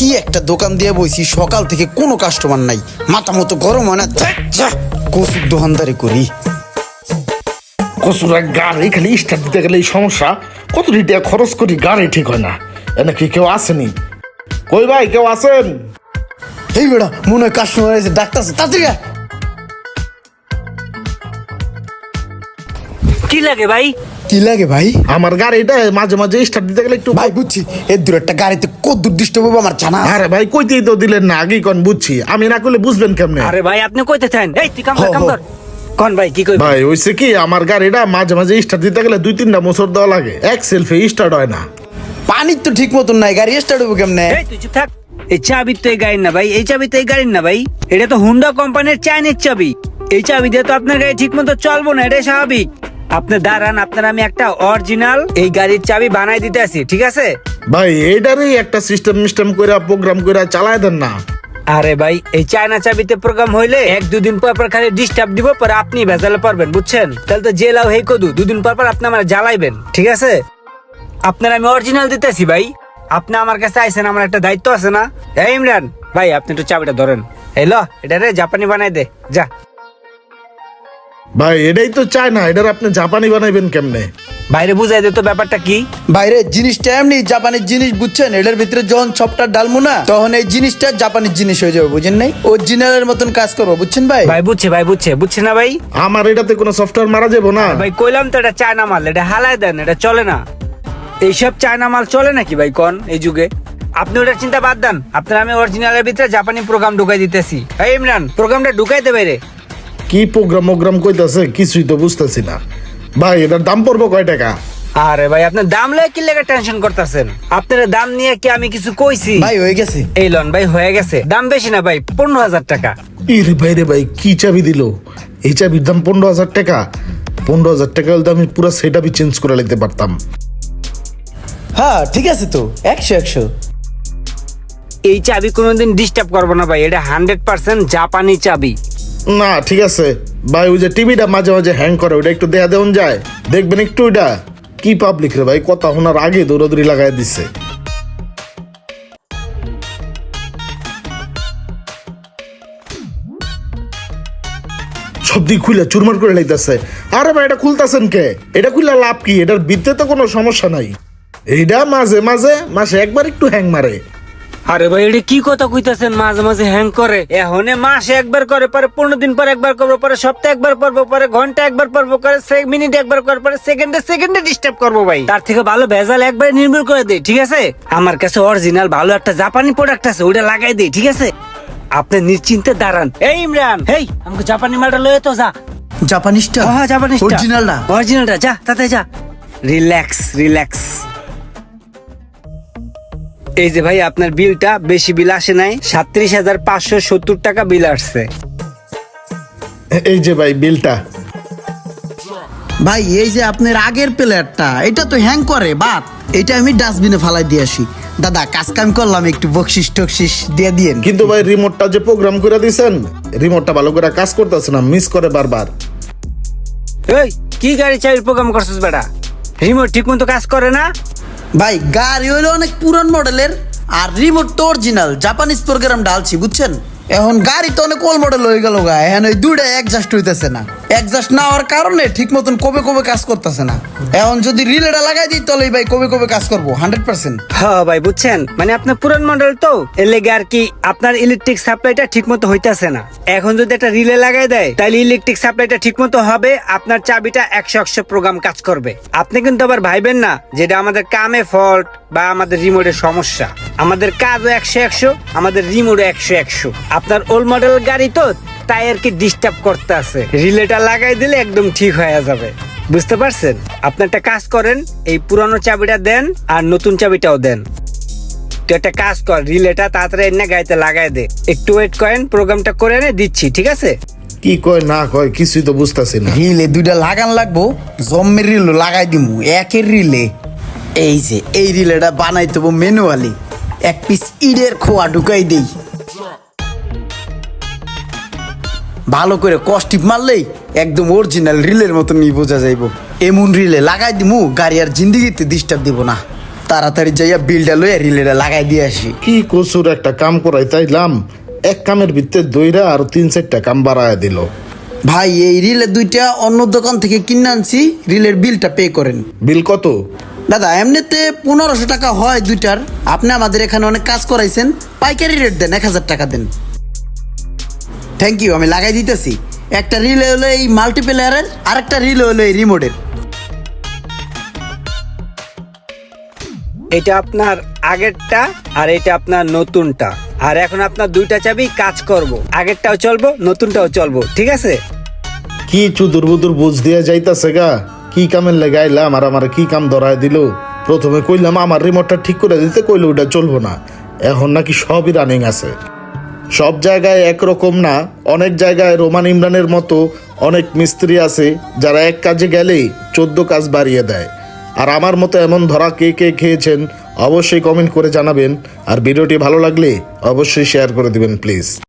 কি একটা দোকান দিয়ে বইছি সকাল থেকে কোনো কাস্টমার নাই। মাথা মতো গরম হয় না। কসুর দোকানদারি করি। কসুরা গাড়ি খালি স্টার্ট দিতে গেলে এই সমস্যা। কত টাকা খরচ করি গাড়ি ঠিক হয় না। এনে কি কেউ আসেনি? কই ভাই কেউ আসেন এই বেড়া মনে হয় কাস্টমার এসে ডাক্তার আছে তাড়াতাড়ি কি লাগে ভাই? কি লাগে ভাই? আমার গাড়িটা মাঝে মাঝে স্টার্ট দিতে গেলে একটু ভাই বুঝছি। এর দূর একটা গাড়িতে কত দূর ডিস্টার্ব হবে আমার জানা। আরে ভাই কইতেই তো দিলেন না আগেই কোন বুঝছি। আমি না করলে বুঝবেন কেমনে? আরে ভাই আপনি কইতে চান এই তুই কাম কর কাম কর। কোন ভাই কি কই ভাই হইছে কি আমার গাড়িটা মাঝে মাঝে স্টার্ট দিতে গেলে দুই তিনটা মোসর দেওয়া লাগে। এক সেলফে স্টার্ট হয় না। পানির তো ঠিক মতন নাই গাড়ি স্টার্ট হবে কেমনে? এই তুই চুপ থাক। এই চাবি তো এই গাড়ির না ভাই এই চাবি তো এই গাড়ির না ভাই। এটা তো হুন্ডা কোম্পানির চাইনিজ চাবি। এই চাবি দিয়ে তো আপনার গাড়ি ঠিক মতো চলবো না এটাই স্বাভাবিক। আপনি দাঁড়ান আপনার আমি একটা অরিজিনাল এই গাড়ির চাবি বানাই দিতে আসি ঠিক আছে? ভাই এইটারই একটা সিস্টেম মিস্টেম করে প্রোগ্রাম করে চালায় দেন না। আরে ভাই এই চায়না চাবিতে প্রোগ্রাম হইলে এক দুদিন পর পর খালি ডিস্টার্ব দিব পরে আপনি ভেজালে পারবেন বুঝছেন? তাহলে তো জেলাও হেই কদু দুদিন পর পর আপনি আমার জ্বালাইবেন ঠিক আছে? আপনার আমি অরিজিনাল দিতেছি ভাই। আপনি আমার কাছে আইছেন আমার একটা দায়িত্ব আছে না? এই ইমরান ভাই আপনি একটু চাবিটা ধরেন। এই ল এটা রে জাপানি বানাই দে যা। ভাই এটাই তো চায় না এটার আপনি জাপানি বানাইবেন কেমনে? বাইরে বুঝাই দে তো ব্যাপারটা কি? বাইরে জিনিসটা এমনি জাপানির জিনিস বুঝছেন? এটার ভিতরে যখন সবটা ডালমু না তখন এই জিনিসটা জাপানির জিনিস হয়ে যাবে বুঝেন নাই? অরিজিনালের মতন কাজ করব বুঝছেন ভাই? ভাই বুঝছে ভাই বুঝছে। বুঝছে না ভাই? আমার এটাতে কোনো সফটওয়্যার মারা যাব না। ভাই কইলাম তো এটা চায়না মাল এটা হালাই দেন এটা চলে না। এইসব চায়না মাল চলে নাকি ভাই কোন এই যুগে? আপনি ওটার চিন্তা বাদ দেন। আপনার আমি অরিজিনালের ভিতরে জাপানি প্রোগ্রাম ঢুকাই দিতেছি। এই ইমরান প্রোগ্রামটা ঢুকাই দেবে রে। কি প্রোগ্রাম মোগ্রাম কইতাছে কিছুই তো বুঝতেছি না। ভাই এটার দাম পড়ব কয় টাকা? আরে ভাই আপনার দাম লয়ে কি লেগে টেনশন করতেছেন? আপনার দাম নিয়ে কি আমি কিছু কইছি? ভাই হয়ে গেছে। এই লন ভাই হয়ে গেছে। দাম বেশি না ভাই পনেরো হাজার টাকা। ইরে ভাই রে ভাই কি চাবি দিল? এই চাবির দাম পনেরো হাজার টাকা। পনেরো হাজার টাকা হলে তো আমি পুরো সেট আপই চেঞ্জ করে নিতে পারতাম। হ্যাঁ ঠিক আছে তো একশো একশো। এই চাবি কোনোদিন ডিস্টার্ব করব না ভাই এটা হান্ড্রেড পার্সেন্ট জাপানি চাবি। না, ঠিক আছে। ভাই, ওই যে টিভিটা মাঝে মাঝে হ্যাং করে ওটা একটু দেয়া দেওয়া যায়। দেখবেন একটু ওইটা। কি পাবলিক রে ভাই, কথা শোনার আগে দৌড়াদৌড়ি লাগাই দিছে। সব দিক খুলে চুরমার করে লাইতেছে। আরে ভাই, এটা খুলতেছেন কে? এটা খুললে লাভ কি? এটার বিদ্যে তো কোনো সমস্যা নাই। এইটা মাঝে মাঝে মাসে একবার একটু হ্যাং মারে। আরে ভাই এটা কি কথা কইতাছেন? মাঝে মাঝে হ্যাং করে। এহনে মাসে একবার করে পরে পনেরো দিন পর একবার করব পরে সপ্তাহে একবার করব পরে ঘণ্টা একবার করব করে মিনিট একবার করব পরে সেকেন্ডে সেকেন্ডে ডিস্টার্ব করব ভাই। তার থেকে ভালো ভেজাল একবার নির্মূল করে দেই ঠিক আছে? আমার কাছে অরিজিনাল ভালো একটা জাপানি প্রোডাক্ট আছে ওটা লাগাই দেই ঠিক আছে? আপনি নিশ্চিন্তে দাঁড়ান। এই ইমরান হেই আমাকে জাপানি মালটা লয়ে তো যা। জাপানিসটা হ্যাঁ জাপানি অরিজিনালটা অরিজিনালটা যা তাতে যা। রিল্যাক্স রিল্যাক্স এই যে ভাই আপনার বিলটা বেশি বিল আসে নাই। সাত্রিশ হাজার পাঁচশো সত্তর টাকা বিল আসছে। এই যে ভাই বিলটা। ভাই এই যে আপনার আগের প্লেয়ারটা এটা তো হ্যাং করে এটা আমি ডাস্টবিনে ফালাই দিয়ে আসি। দাদা কাজ কাম করলাম একটু বকশিস টকশিস দিয়ে দিয়েন। কিন্তু ভাই রিমোটটা যে প্রোগ্রাম করে দিছেন রিমোটটা ভালো করে কাজ করতেছে না মিস করে বারবার। এই কি গাড়ি চাবির প্রোগ্রাম করছিস বেটা? রিমোট ঠিক মতো কাজ করে না? ভাই গাড়ি হইল অনেক পুরান মডেলের আর রিমোট তো অরিজিনাল জাপানিজ প্রোগ্রাম ডালছি বুঝছেন? এখন গাড়ি তো অনেক ওল্ড মডেল হয়ে গেল গা, এখন ওই দুইটা একজাস্ট হইতেছে না। একজাস্ট না হওয়ার কারণে ঠিক মতন কবে কবে কাজ করতেছে না। এখন যদি রিলেটা লাগাই দিই, তাহলে ভাই কবে কবে কাজ করব? হান্ড্রেড পার্সেন্ট হ্যাঁ ভাই, বুঝছেন? মানে আপনার পুরান মডেল তো, এর লেগে আর কি আপনার ইলেকট্রিক সাপ্লাইটা ঠিক মতো হইতাছে না। এখন যদি একটা রিলে লাগাই দেয় তাহলে ইলেকট্রিক সাপ্লাইটা ঠিক মতো হবে, আপনার চাবিটা একশো একশো প্রোগ্রাম কাজ করবে। আপনি কিন্তু আবার ভাইবেন না যেটা আমাদের কামে ফল্ট বা আমাদের রিমোটের সমস্যা। আমাদের কাজও একশো একশো, আমাদের রিমোটও একশো একশো। আপনার ওল্ড মডেল গাড়ি তো তাই আর কি ডিস্টার্ব করতে আছে। রিলেটা লাগাই দিলে একদম ঠিক হয়ে যাবে। বুঝতে পারছেন? আপনি একটা কাজ করেন এই পুরানো চাবিটা দেন আর নতুন চাবিটাও দেন। তুই একটা কাজ কর রিলেটা তাড়াতাড়ি এনে গাড়িতে লাগাই দে। একটু ওয়েট করেন প্রোগ্রামটা করে এনে দিচ্ছি ঠিক আছে? কি কয় না কয় কিছুই তো বুঝতেছি না। রিলে দুইটা লাগান লাগবো জম্মের রিল লাগাই দিমু একের রিলে। এই যে এই রিলেটা বানাই দেবো ম্যানুয়ালি এক পিস ইডের খোয়া ঢুকাই দেই। ভালো করে কষ্টিপ মারলেই একদম অরিজিনাল রিলের মতন নিয়ে বোঝা যাইব। এমন রিলে লাগাই দিমু গাড়ি আর জিন্দিগিতে ডিস্টার্ব দিব না। তাড়াতাড়ি যাইয়া বিলটা লইয়া রিলেটা লাগাই দিয়ে আসি। কি কচুর একটা কাম করাই তাইলাম। এক কামের ভিতরে দইরা আর তিন চারটা কাম বাড়ায় দিল। ভাই এই রিলের দুইটা অন্য দোকান থেকে কিনে আনছি রিলের বিলটা পে করেন। বিল কত? দাদা এমনিতে পনেরোশো টাকা হয় দুইটার। আপনি আমাদের এখানে অনেক কাজ করাইছেন পাইকারি রেট দেন এক হাজার টাকা দেন। থ্যাংক ইউ আমি লাগাই দিতেছি। একটা রিলে হলো এই মাল্টিপ্লেয়ারের আর একটা রিলে হলো এই রিমোটের এটা আপনার আগেরটা আর এটা আপনার নতুনটা। আর এখন আপনার দুইটা চাবি কাজ করব। আগেরটাও চলবো নতুনটাও চলবো ঠিক আছে? কি চুদুর বুদুর বুঝ দিয়া যাইতাছে গা? কি কামের লাগাইলাম আর আমার কি কাম ধরায় দিল? প্রথমে কইলাম আমার রিমোটটা ঠিক করে দিতে কইলো ওটা চলবো না। এখন নাকি সবই রানিং আছে। সব জায়গায় একরকম না, অনেক জায়গায় রোমান ইমরানের মতো অনেক মিস্ত্রি আছে যারা এক কাজে গেলেই চোদ্দ কাজ বাড়িয়ে দেয়। আর আমার মতো এমন ধরা কে কে খেয়েছেন অবশ্যই কমেন্ট করে জানাবেন। আর ভিডিওটি ভালো লাগলে অবশ্যই শেয়ার করে দিবেন, প্লিজ।